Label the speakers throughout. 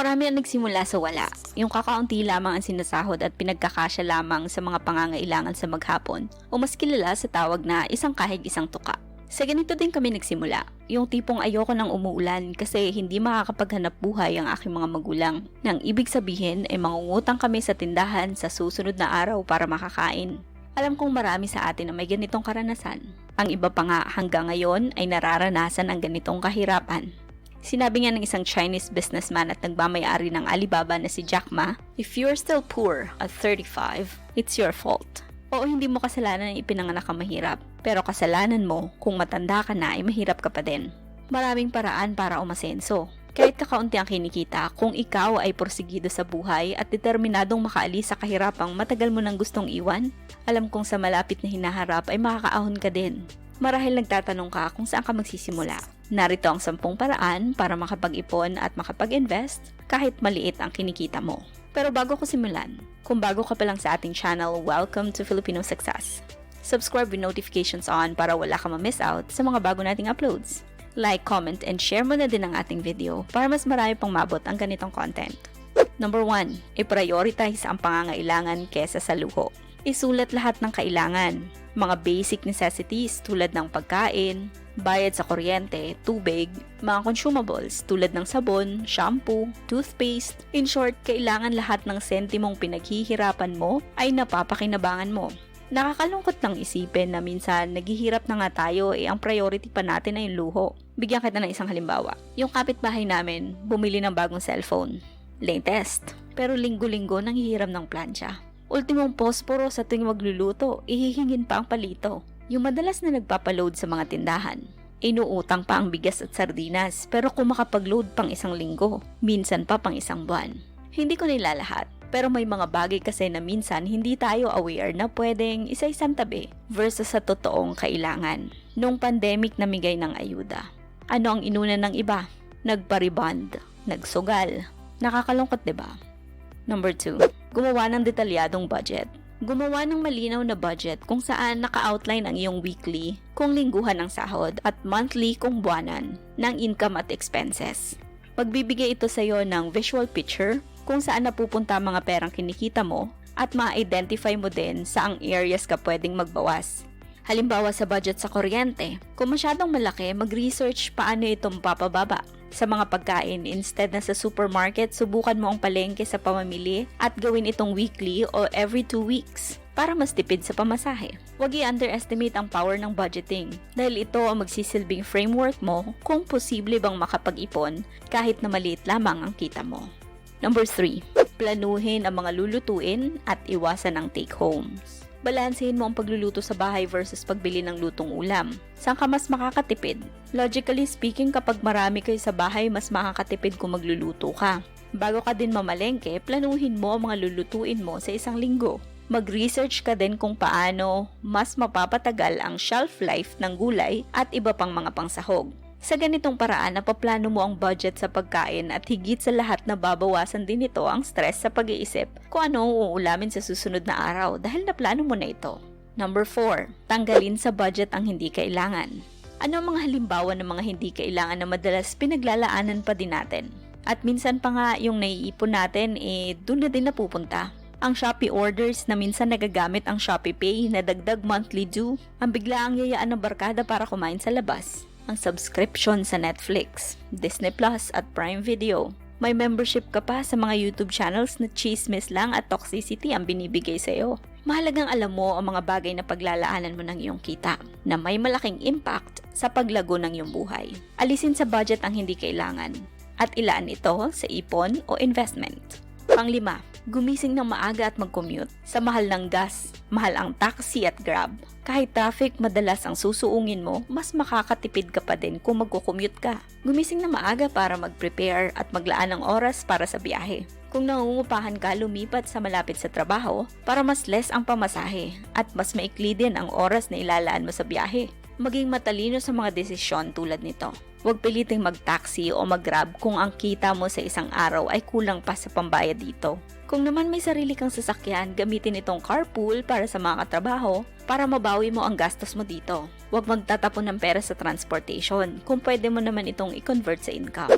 Speaker 1: Marami ang nagsimula sa wala. Yung kakaunti lamang ang sinasahod at pinagkakasya lamang sa mga pangangailangan sa maghapon o mas kilala sa tawag na isang kahig isang tuka. Sa ganito din kami nagsimula. Yung tipong ayoko nang umuulan kasi hindi makakapaghanap buhay ang aking mga magulang. Nang ibig sabihin ay mangungutang kami sa tindahan sa susunod na araw para makakain. Alam kong marami sa atin na may ganitong karanasan. Ang iba pa nga hanggang ngayon ay nararanasan ang ganitong kahirapan. Sinabi nga ng isang Chinese businessman at nagmamayari ng Alibaba na si Jack Ma, If you're still poor at 35, it's your fault. Oo, hindi mo kasalanan na ipinanganak ka mahirap, pero kasalanan mo kung matanda ka na ay mahirap ka pa din. Maraming paraan para umasenso. Kahit kakaunti ang kinikita, kung ikaw ay porsigido sa buhay at determinadong makaalis sa kahirapang matagal mo nang gustong iwan, alam kong sa malapit na hinaharap ay makakaahon ka din. Marahil nagtatanong ka kung saan ka magsisimula. Narito ang sampung paraan para makapag-ipon at makapag-invest kahit maliit ang kinikita mo. Pero bago ko simulan, kung bago ka pa lang sa ating channel, welcome to Filipino Success. Subscribe with notifications on para wala ka ma-miss out sa mga bago nating uploads. Like, comment, and share mo na din ang ating video para mas marami pang mabot ang ganitong content. Number 1. I-prioritize ang pangangailangan kesa sa luho. Isulat lahat ng kailangan. Mga basic necessities tulad ng pagkain, bayad sa kuryente, tubig, mga consumables tulad ng sabon, shampoo, toothpaste. In short, kailangan lahat ng sentimong pinaghihirapan mo ay napapakinabangan mo. Nakakalungkot lang isipin na minsan naghihirap na nga tayo eh ang priority pa natin ay luho. Bigyan kita ng isang halimbawa. Yung kapitbahay namin, bumili ng bagong cellphone. Latest. Pero linggo-linggo nang hihiram ng plancha. Ultimong posporo sa tuwing magluluto, ihihingin pa ang palito. Yung madalas na nagpapaload sa mga tindahan. Inuutang pa ang bigas at sardinas pero kung makapag-load pang isang linggo, minsan pa pang isang buwan. Hindi ko nilalahat, pero may mga bagay kasi na minsan hindi tayo aware na pwedeng isa-isang tabi versus sa totoong kailangan. Nung pandemic namigay ng ayuda. Ano ang inuna ng iba? Nagpariband, nagsugal. Nakakalungkot ba? Number 2. Gumawa ng detalyadong budget. Gumawa ng malinaw na budget kung saan naka-outline ang iyong weekly kung lingguhan ng sahod at monthly kung buwanan ng income at expenses. Magbibigay ito sa iyo ng visual picture kung saan napupunta ang mga perang kinikita mo at ma-identify mo din saang areas ka pwedeng magbawas. Halimbawa sa budget sa kuryente, kung masyadong malaki, mag-research paano itong papababa. Sa mga pagkain, instead na sa supermarket, subukan mo ang palengke sa pamamili at gawin itong weekly o every two weeks para mas tipid sa pamasahe. Huwag i-underestimate ang power ng budgeting dahil ito ang magsisilbing framework mo kung posible bang makapag-ipon kahit na maliit lamang ang kita mo. Number 3. Planuhin ang mga lulutuin at iwasan ang take-homes. Balansehin mo ang pagluluto sa bahay versus pagbili ng lutong ulam. Saan ka mas makakatipid? Logically speaking, kapag marami kayo sa bahay, mas makakatipid kung magluluto ka. Bago ka din mamalengke, planuhin mo ang mga lulutuin mo sa isang linggo. Mag-research ka din kung paano mas mapapatagal ang shelf life ng gulay at iba pang mga pangsahog. Sa ganitong paraan, napaplano mo ang budget sa pagkain at higit sa lahat na babawasan din ito ang stress sa pag-iisip kung ano ang uulamin sa susunod na araw dahil naplano mo na ito. Number 4. Tanggalin sa budget ang hindi kailangan. Ano ang mga halimbawa ng mga hindi kailangan na madalas pinaglalaanan pa din natin? At minsan pa nga yung naiipon natin eh doon na din napupunta ang Shopee orders na minsan nagagamit ang Shopee Pay na dagdag monthly due, ang biglaang yayaan ng barkada para kumain sa labas, ang subscription sa Netflix, Disney Plus at Prime Video. May membership ka pa sa mga YouTube channels na chismis lang at toxicity ang binibigay sa iyo. Mahalagang alam mo ang mga bagay na paglalaanan mo ng iyong kita na may malaking impact sa paglago ng iyong buhay. Alisin sa budget ang hindi kailangan at ilaan ito sa ipon o investment. Panglima, gumising ng maaga at mag-commute. Sa mahal ng gas, mahal ang taxi at grab. Kahit traffic madalas ang susuungin mo, mas makakatipid ka pa din kung magko-commute ka. Gumising na maaga para mag-prepare at maglaan ng oras para sa biyahe. Kung nangungupahan ka, lumipat sa malapit sa trabaho para mas less ang pamasahe at mas maikli din ang oras na ilalaan mo sa biyahe. Maging matalino sa mga desisyon tulad nito. Huwag piliting mag-taxi o mag-grab kung ang kita mo sa isang araw ay kulang pa sa pambayad dito. Kung naman may sarili kang sasakyan, gamitin itong carpool para sa mga katrabaho para mabawi mo ang gastos mo dito. Huwag magtatapon ng pera sa transportation kung pwede mo naman itong i-convert sa income.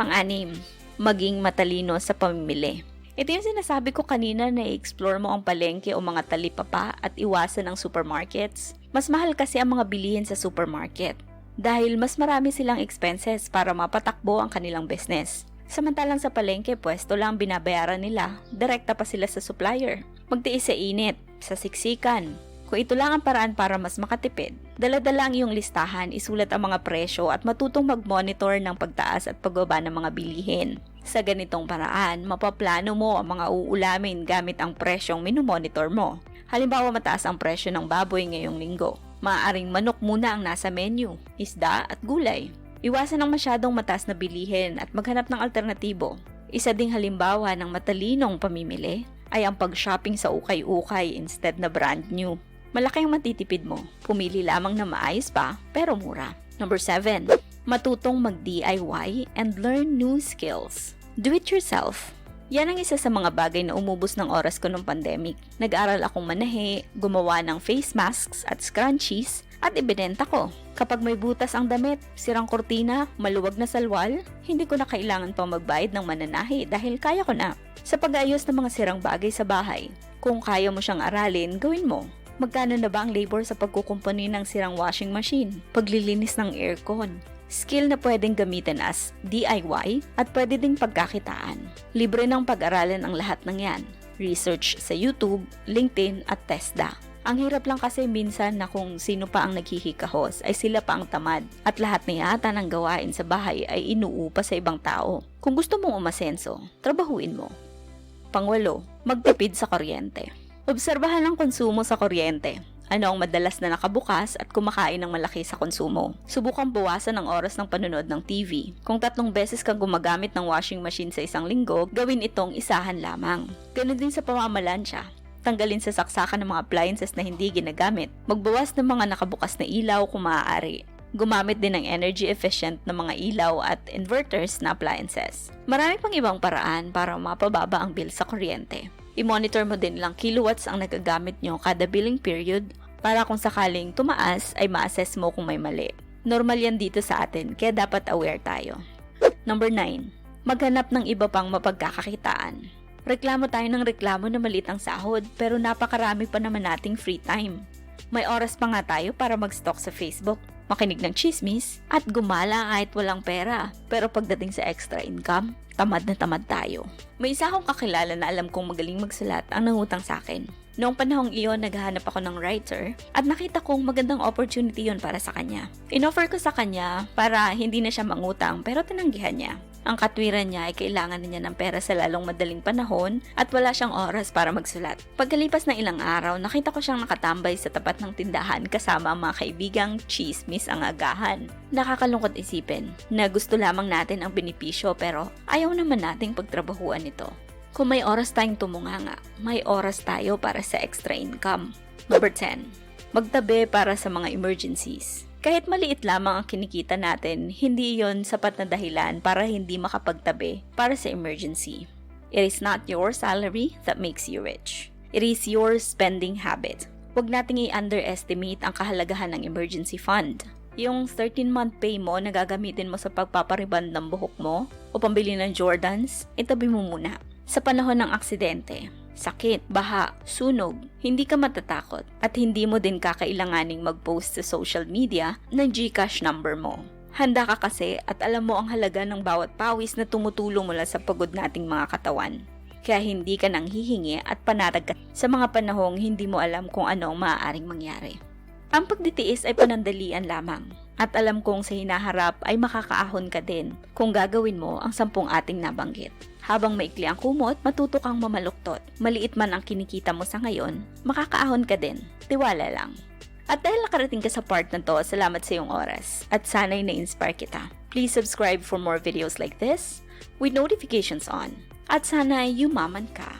Speaker 1: Pang-anim, maging matalino sa pamimili. Ito yung sinasabi ko kanina na i-explore mo ang palengke o mga talipapa at iwasan ang supermarkets. Mas mahal kasi ang mga bilihin sa supermarket dahil mas marami silang expenses para mapatakbo ang kanilang business. Samantalang sa palengke, pwesto lang binabayaran nila, direkta pa sila sa supplier. Magtiis sa init, sa siksikan. Kung ito lang ang paraan para mas makatipid, daladala ang iyong listahan, isulat ang mga presyo at matutong mag-monitor ng pagtaas at pagbaba ng mga bilihin. Sa ganitong paraan, mapaplano mo ang mga uulamin gamit ang presyong minumonitor mo. Halimbawa mataas ang presyo ng baboy ngayong linggo. Maaaring manok muna ang nasa menu, isda at gulay. Iwasan ang masyadong mataas na bilihin at maghanap ng alternatibo. Isa ding halimbawa ng matalinong pamimili ay ang pag-shopping sa ukay-ukay instead na brand new. Malaki ang matitipid mo. Pumili lamang na maayos pa, pero mura. Number 7. Matutong mag-DIY and learn new skills. Do it yourself. Yan ang isa sa mga bagay na umubos ng oras ko nung pandemic. Nag-aral akong manahe, gumawa ng face masks at scrunchies, at ibinenta ko. Kapag may butas ang damit, sirang kortina, maluwag na salwal, hindi ko na kailangan pang magbayad ng mananahi dahil kaya ko na. Sa pag-ayos ng mga sirang bagay sa bahay, kung kaya mo siyang aralin, gawin mo. Magkano na ba ang labor sa pagkukumpuni ng sirang washing machine, paglilinis ng aircon? Skill na pwedeng gamitin as DIY at pwede ding pagkakitaan. Libre ng pag-aralan ang lahat ng yan. Research sa YouTube, LinkedIn at TESDA. Ang hirap lang kasi minsan na kung sino pa ang naghihikahos ay sila pa ang tamad at lahat na yata ng gawain sa bahay ay inuupa sa ibang tao. Kung gusto mong umasenso, trabahuin mo. Pangwalo, magtipid sa kuryente. Obserbahan ang konsumo sa kuryente. Ano ang madalas na nakabukas at kumakain ng malaki sa konsumo. Subukang bawasan ang oras ng panonood ng TV. Kung tatlong beses kang gumagamit ng washing machine sa isang linggo, gawin itong isahan lamang. Ganon din sa pamamalansya. Tanggalin sa saksakan ng mga appliances na hindi ginagamit. Magbawas ng mga nakabukas na ilaw kung maaari. Gumamit din ng energy efficient na mga ilaw at inverters na appliances. Marami pang ibang paraan para mapababa ang bill sa kuryente. I-monitor mo din lang kilowatts ang nagagamit nyo kada billing period para kung sakaling tumaas ay ma-assess mo kung may mali. Normal yan dito sa atin kaya dapat aware tayo. Number 9. Maghanap ng iba pang mapagkakakitaan. Reklamo tayo ng reklamo na maliit ang sahod pero napakarami pa naman nating free time. May oras pa nga tayo para mag-stock sa Facebook, makinig ng chismis, at gumala kahit walang pera. Pero pagdating sa extra income, tamad na tamad tayo. May isa akong kakilala na alam kong magaling magsulat ang nangutang sa akin. Noong panahong iyon, naghahanap ako ng writer at nakita kong magandang opportunity yon para sa kanya. Inoffer ko sa kanya para hindi na siya mangutang pero tinanggihan niya. Ang katwiran niya ay kailangan niya ng pera sa lalong madaling panahon at wala siyang oras para magsulat. Pagkalipas ng ilang araw, nakita ko siyang nakatambay sa tapat ng tindahan kasama ang mga kaibigang chismis ang agahan. Nakakalungkot isipin na gusto lamang natin ang benepisyo pero ayaw naman nating pagtrabahuan ito. Kung may oras tayong tumunganga, may oras tayo para sa extra income. Number 10. Magtabi para sa mga emergencies. Kahit maliit lamang ang kinikita natin, hindi yon sapat na dahilan para hindi makapagtabi para sa emergency. It is not your salary that makes you rich. It is your spending habit. Huwag nating i-underestimate ang kahalagahan ng emergency fund. Yung 13-month pay mo na gagamitin mo sa pagpapariband ng buhok mo o pambili ng Jordans, itabi mo muna. Sa panahon ng aksidente, sakit, baha, sunog, hindi ka matatakot at hindi mo din kakailanganing mag-post sa social media ng GCash number mo. Handa ka kasi at alam mo ang halaga ng bawat pawis na tumutulong mula sa pagod nating mga katawan. Kaya hindi ka nang hihingi at panatag ka sa mga panahong hindi mo alam kung ano ang maaaring mangyari. Ang pagditiis ay panandalian lamang at alam kong sa hinaharap ay makakaahon ka din kung gagawin mo ang sampung ating nabanggit. Habang maikli ang kumot, matuto kang mamaluktot. Maliit man ang kinikita mo sa ngayon, makakaahon ka din. Tiwala lang. At dahil nakarating ka sa part na to, salamat sa iyong oras. At sana'y na-inspire kita. Please subscribe for more videos like this with notifications on. At sana'y yumaman ka.